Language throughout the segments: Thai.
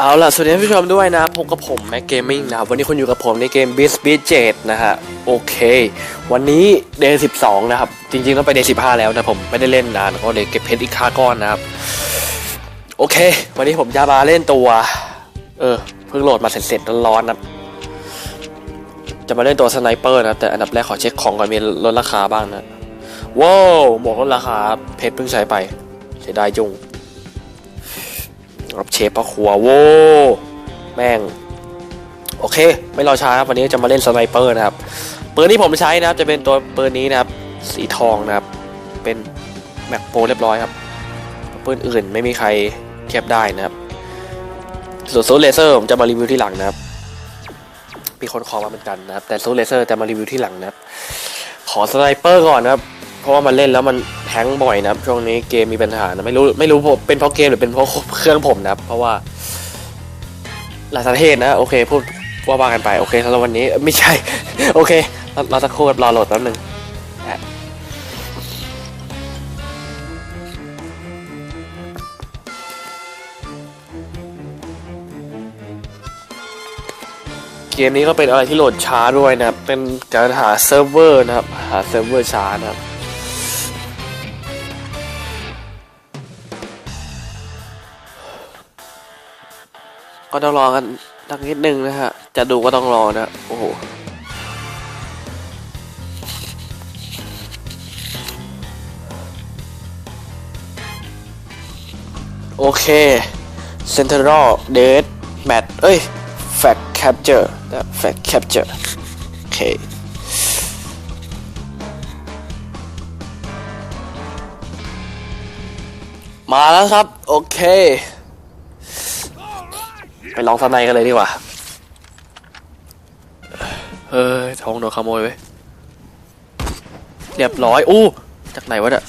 เอาล่ะ สวัสดีท่านผู้ชมด้วยนะพบกับผมแม็กเกมมิ่งนะครับ วันนี้คุณอยู่กับผมในเกม b i s b e a t 7นะฮะ โอเค วันนี้ day 12 นะครับ จริงๆต้องไป day 15 แล้วนะผมไม่ได้เล่นนานก็เลยเก็บเพชรอีกค่าก้อนนะครับ โอเค วันนี้ผมจะมาเล่นตัว เออ เพิ่งโหลดมาเสร็จๆร้อนๆนะ จะมาเล่นตัวสไนเปอร์นะ แต่อันดับแรกขอเช็คของก่อนมีลดราคาบ้างนะ ว้าวหมวกลดราคาเพชรเพิ่งใช้ไปเสียดายจุง รับเชฟพระครัวโว้แม่ง โอเค ไม่รอช้าครับวันนี้จะมาเล่นสไนเปอร์นะครับปืนที่ผมใช้นะครับ จะเป็นตัวปืนนี้นะครับ สีทองนะครับ เป็นแม็กโปรเรียบร้อยครับปืนอื่นไม่มีใครเทียบได้นะครับ ส่วนโซูเลเซอร์ผมจะมารีวิวที่หลังนะครับมีคนขอมาเหมือนกันนะครับ แต่โซูเลเซอร์จะมารีวิวที่หลังนะครับ ขอสไนเปอร์ก่อนนะครับ เพราะว่ามันเล่นแล้วมัน แฮงบ่อยนะครับช่วงนี้เกมมีปัญหานะไม่รู้ไม่รู้ผมเป็นเพราะเกมหรือเป็นเพราะเครื่องผมนะครับ เพราะว่าหลายสาเหตุนะโอเคพูดว่าว่ากันไปโอเคสำหรับวันนี้ไม่ใช่ โอเคเราเราสักครู่ครับรอโหลดแป๊บนึงเกมนี้ก็เป็นอะไรที่โหลดช้าด้วยนะครับ เป็นการหาเซิร์ฟเวอร์นะครับ หาเซิร์ฟเวอร์ช้านะครับ ก็ต้องรอกันสักนิดนึงนะฮะ จะดูก็ต้องรอนะ โอ้โหโอเค Central Date Match เอ้ย Fact Capture นะ Fact Capture โอเค มาแล้วครับ โอเค ไปลองสไนกันเลยดีกว่า เฮ้ยทองโดนขโมยไว้เรียบร้อยอู้จากไหนวะเนี่ย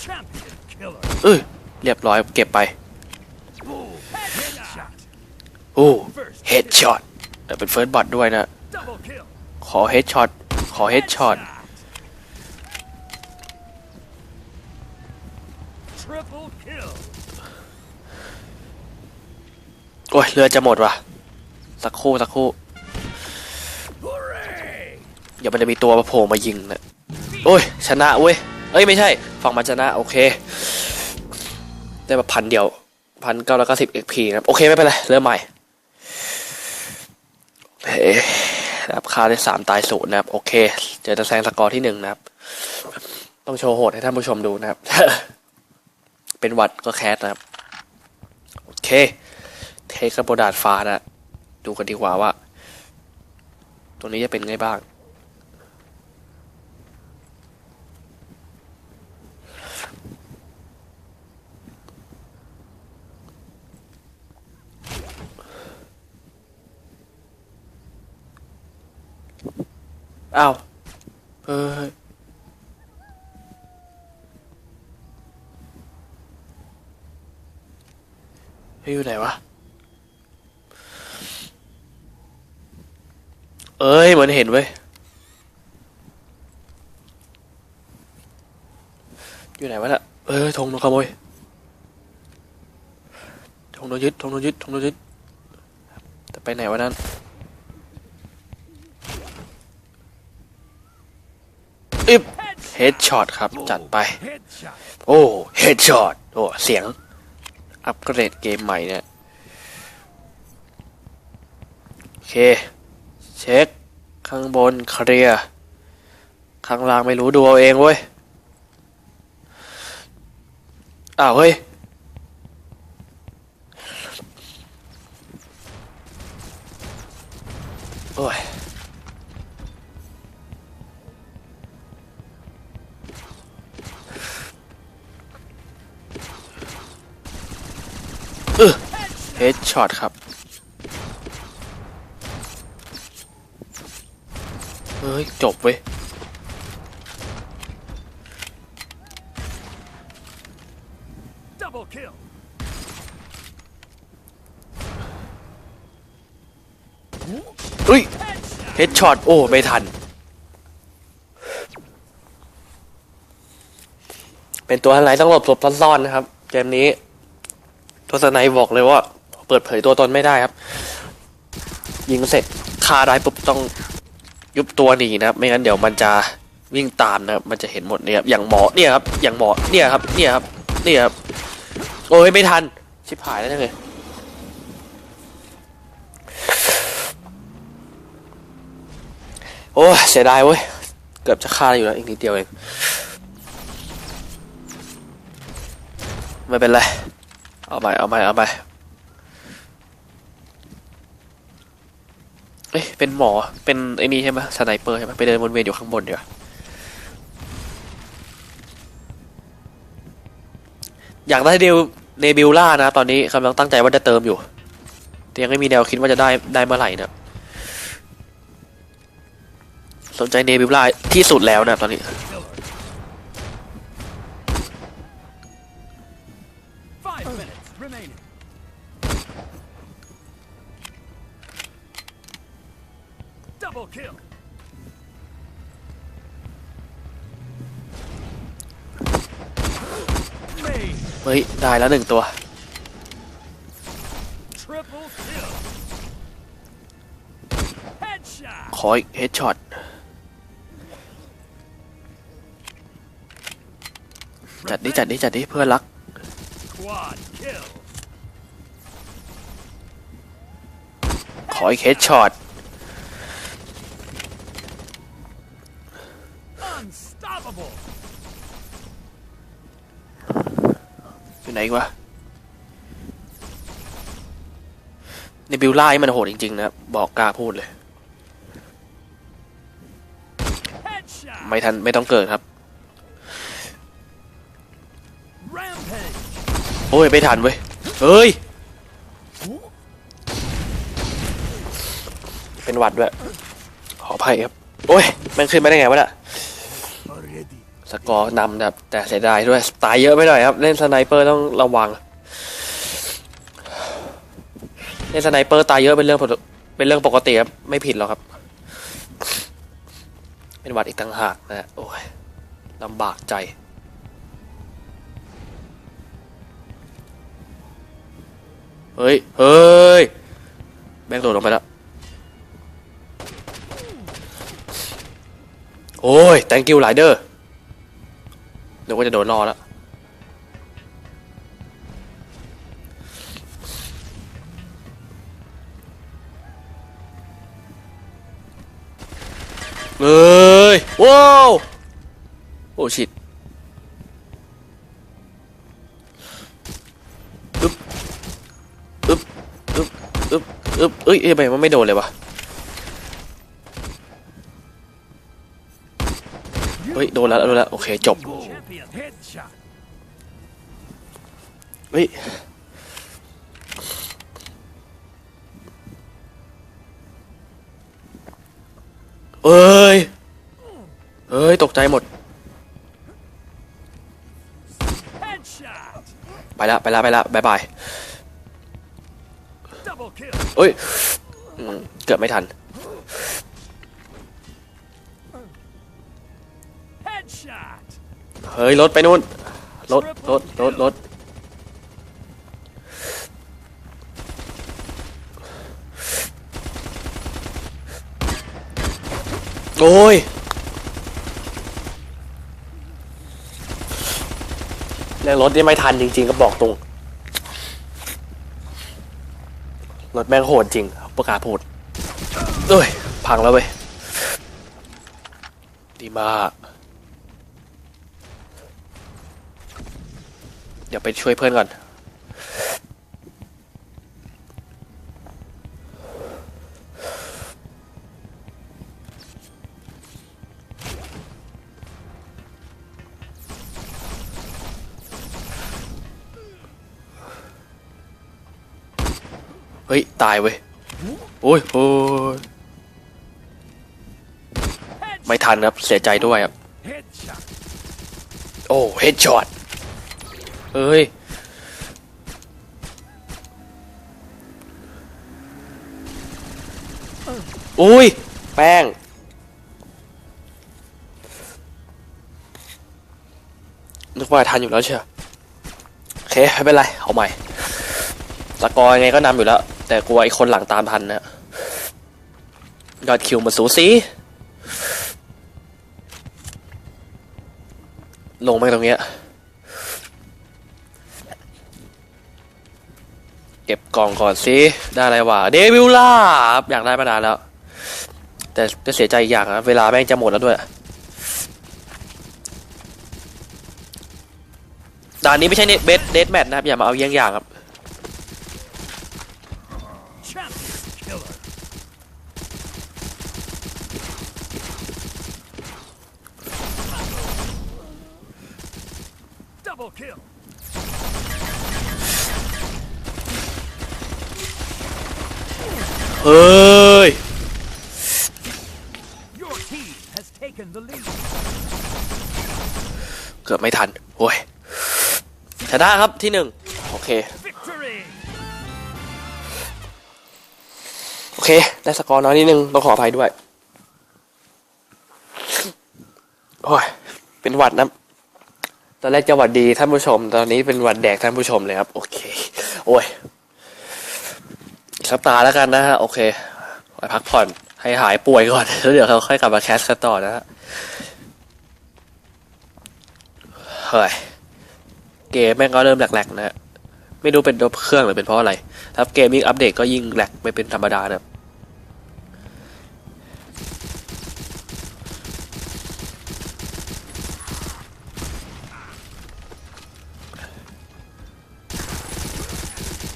เอ้ยเรียบร้อยเก็บไปอู้เฮดช็อตเป็นเฟิร์สบัตด้วยนะขอเฮดช็อตขอเฮดช็อตโอ้ยเรือจะหมดว่ะ สักครู่สักครู่ Hooray! อย่ามันจะมีตัวมาโผล่มายิงนะโอ้ย ชนะเว้ย เอ้ยไม่ใช่ ฝั่งมันชนะ โอเค ได้มาพันเดียวพันเก้าร้อยเก้าสิบเอ็กพีนะครับ โอเค ไม่เป็นไร เริ่มใหม่เฮ้ยนะครับค่าได้สามตายศูนย์นะครับ โอเค เจอตะแซงสกอร์ที่หนึ่งนะครับ ต้องโชว์โหดให้ท่านผู้ชมดูนะครับ เป็นวัดก็แคสนะครับ โอเค เทคกระโปดาดฟ้านะ ดูกันดีกว่าว่า ตัวนี้จะเป็นไงบ้าง อ้าวเฮ้ยเฮ้ยอยู่ไหนวะ เอ้ยเหมือนเห็นเว้ย อยู่ไหนวะน่ะ เอ้ยธงโดนขโมยธงโดนยึดธงโดนยึดธงโดนยึด แต่ไปไหนวะนั้นอึบเฮดช็อตครับ จัดไป โอ้เฮดช็อตโอ้ เสียง อัปเกรดเกมใหม่เนี่ย โอเค เช็ค ข้างบนเคลียร์ ข้างล่างไม่รู้ดูเอาเองเว้ย อ้าวเฮ้ยโอ้ยเออเฮดช็อตครับ ฮ้ย จบเว้ย Double kill. เฮ้ยเฮดช็อต โอ้ ไม่ทัน เป็นตัวอะไรต้องหลบหลบซ่อนๆนะครับ เกมนี้ ตัวสไนบอกเลยว่า เปิดเผยตัวตนไม่ได้ครับ ยิงเสร็จคาได้ปุ๊บต้อง ยุบตัวหนีนะครับ ไม่งั้นเดี๋ยวมันจะวิ่งตามนะครับ มันจะเห็นหมดเนี่ยครับ อย่างหมอเนี่ยครับ อย่างหมอเนี่ยครับ เนี่ยครับ เนี่ยครับ โอ้ยไม่ทัน ชิบหายแล้วเนี่ยโอ้เสียดายเว้ย เกือบจะฆ่าอยู่แล้วอีกนิดเดียวเอง ไม่เป็นไร เอาไปเอาไปเอาไป เอ้ยเป็นหมอเป็นไอ้นี่ใช่ไหมสไนเปอร์ใช่ไหมไปเดินวนเวียนอยู่ข้างบนดีกว่าอยากได้เดลเนบิวล่านะ ตอนนี้กำลังตั้งใจว่าจะเติมอยู่ แต่ยังไม่มีแนวคิดว่าจะได้ได้เมื่อไหร่นะสนใจเนบิวล่าที่สุดแล้วนะตอนนี้ Five minutes remaining. Double kill. Main เฮ้ย ได้แล้วหนึ่งตัว triple kill. Headshot. ขออีกเฮดช็อต จัดดิจัดดิจัดดิเพื่อนรัก Quad kill. ขออีกเฮดช็อต นอีกวะในบิวล่านี่มันโหดจริง ๆ นะ บอกกล้าพูดเลย Headshot. ไม่ทัน ไม่ต้องเกิดครับ โอ้ย ไม่ทันเว้ย เฮ้ย เป็นหวัดด้วย ขออภัยครับ โอ้ย มันขึ้นมาได้ไงวะน่ะ สกอร์นำนะครับแต่เสียดายด้วยตายเยอะไปหน่อยครับ เล่นสไนเปอร์ต้องระวัง เล่นสไนเปอร์ตายเยอะเป็นเรื่องปกติเป็นเรื่องปกติครับไม่ผิดหรอกครับ เป็นวัดอีกต่างหากนะฮะโอ้ยลำบากใจเฮ้ย เฮ้ย แบงค์โดดลงไปแล้ว โอ้ย thank you rider นึกว่าจะโดนรอแล้วเอ้ยว้าวโอ้ชิดอึ๊บอึ๊บอึ๊บอึ๊บอึ๊บเอ้ยเอ้ยทำไมมันไม่โดนเลยวะเฮ้ย โดนแล้ว โดนแล้ว โอเค จบ Champion. Headshot. เฮ้ยเอ้ย เอ้ย ตกใจหมด Headshot. ไปละไปละไปละบายบาย Double kill. เอ้ยอืมเกือบไม่ทัน เฮ้ยรถไปนู่นรถรถรถรถโอ้ยเรื่องรถนี่ไม่ทันจริง ๆ ก็บอกตรง รถแม่งโหดจริง ประกาศพูดเอ้ย พังแล้วเว้ย ดีมาก เดี๋ยวไปช่วยเพื่อนก่อน เฮ้ย ตายเว้ย โอ้ยโอ้ยไม่ทันครับ เสียใจด้วยครับ โอ้ เฮดช็อต เอ้ยอุ้ย แป้ง นึกว่าทันอยู่แล้วเชียวโอเค ไม่เป็นไร เอาใหม่สกอร์ยังไงก็นำอยู่แล้ว แต่กลัวไอ้คนหลังตามทันนะยอดคิวมันสูสี ลงไปตรงเนี้ย เก็บกล่องก่อนสิได้อะไรวะเดวิลล่าบอยากได้มานานแล้ว แต่จะเสียใจอีกอย่างนะเวลาแม่งจะหมดแล้วด้วยด่านนี้ไม่ใช่เน็ตเบสเดสแมทนะครับอย่ามาเอาเยี่ยงอย่างครับ Double kill. เฮ้ย Your team has taken the lead. เกือบไม่ทันโอ้ยชนะครับที่หนึ่งโอเค Victory. โอเค ได้สกอร์น้อยนิดนึงต้องขออภัยด้วย โอ้ย เป็นหวัดนะ ตอนแรกจะหวัดดีท่านผู้ชม ตอนนี้เป็นหวัดแดกท่านผู้ชมเลยครับ โอเค โอ้ย สัปตาห์แล้วกันนะฮะ โอเคไปพักผ่อนให้หายป่วยก่อน แล้วเดี๋ยวเราค่อยกลับมาแคสกันต่อนะฮะ เฮ้ย เกมแม่งก็เริ่มแหลกๆนะฮะ ไม่รู้เป็นตัวเครื่องหรือเป็นเพราะอะไรถ้าเกมยิ่งอัปเดตก็ยิ่งแหลกไม่เป็นธรรมดานะ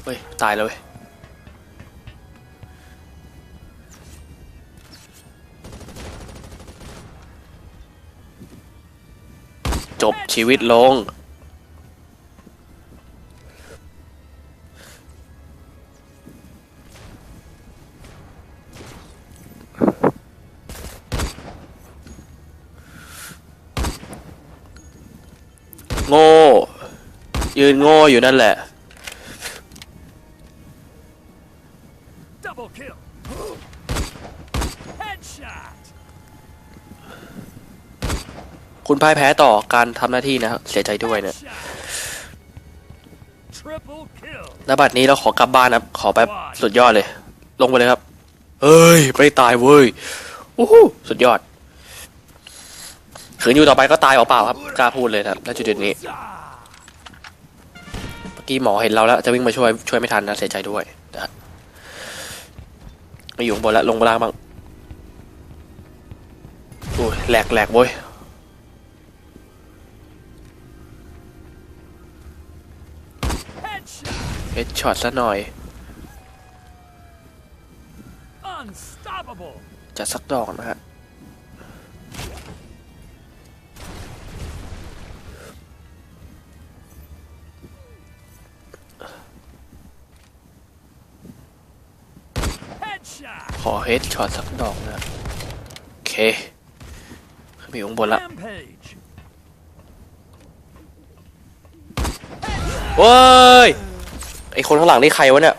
เฮ้ย ตายแล้วเว้ย จบชีวิตลง โง่ ยืนโง่อยู่นั่นแหละ คุณพ่ายแพ้ต่อการทำหน้าที่นะครับเสียใจด้วยนะ Headshot. Triple kill. ณบัดนี้เราขอกลับบ้านนะครับขอแบบสุดยอดเลย ลงไปเลยครับเฮ้ยไม่ตายเว้ยโอ้โหสุดยอดขืนอยู่ต่อไปก็ตายเปล่าๆครับกล้าพูดเลยนะครับณจุดนี้เมื่อกี้หมอเห็นเราแล้ว จะวิ่งมาช่วยช่วยไม่ทันนะเสียใจด้วยนะฮะไม่อยู่บนแล้วลงมาล่างบ้างโอ้ยแหลกแหลกเว้ย เฮดช็อตซะหน่อย Unstoppable. จัดสักดอกนะฮะ Headshot. ขอเฮดช็อตสักดอกนะโอเคขึ้นไปอยู่ข้างบนละ Rampage. เว้ย ไอคนข้างหลังนี่ใครวะเนี่ย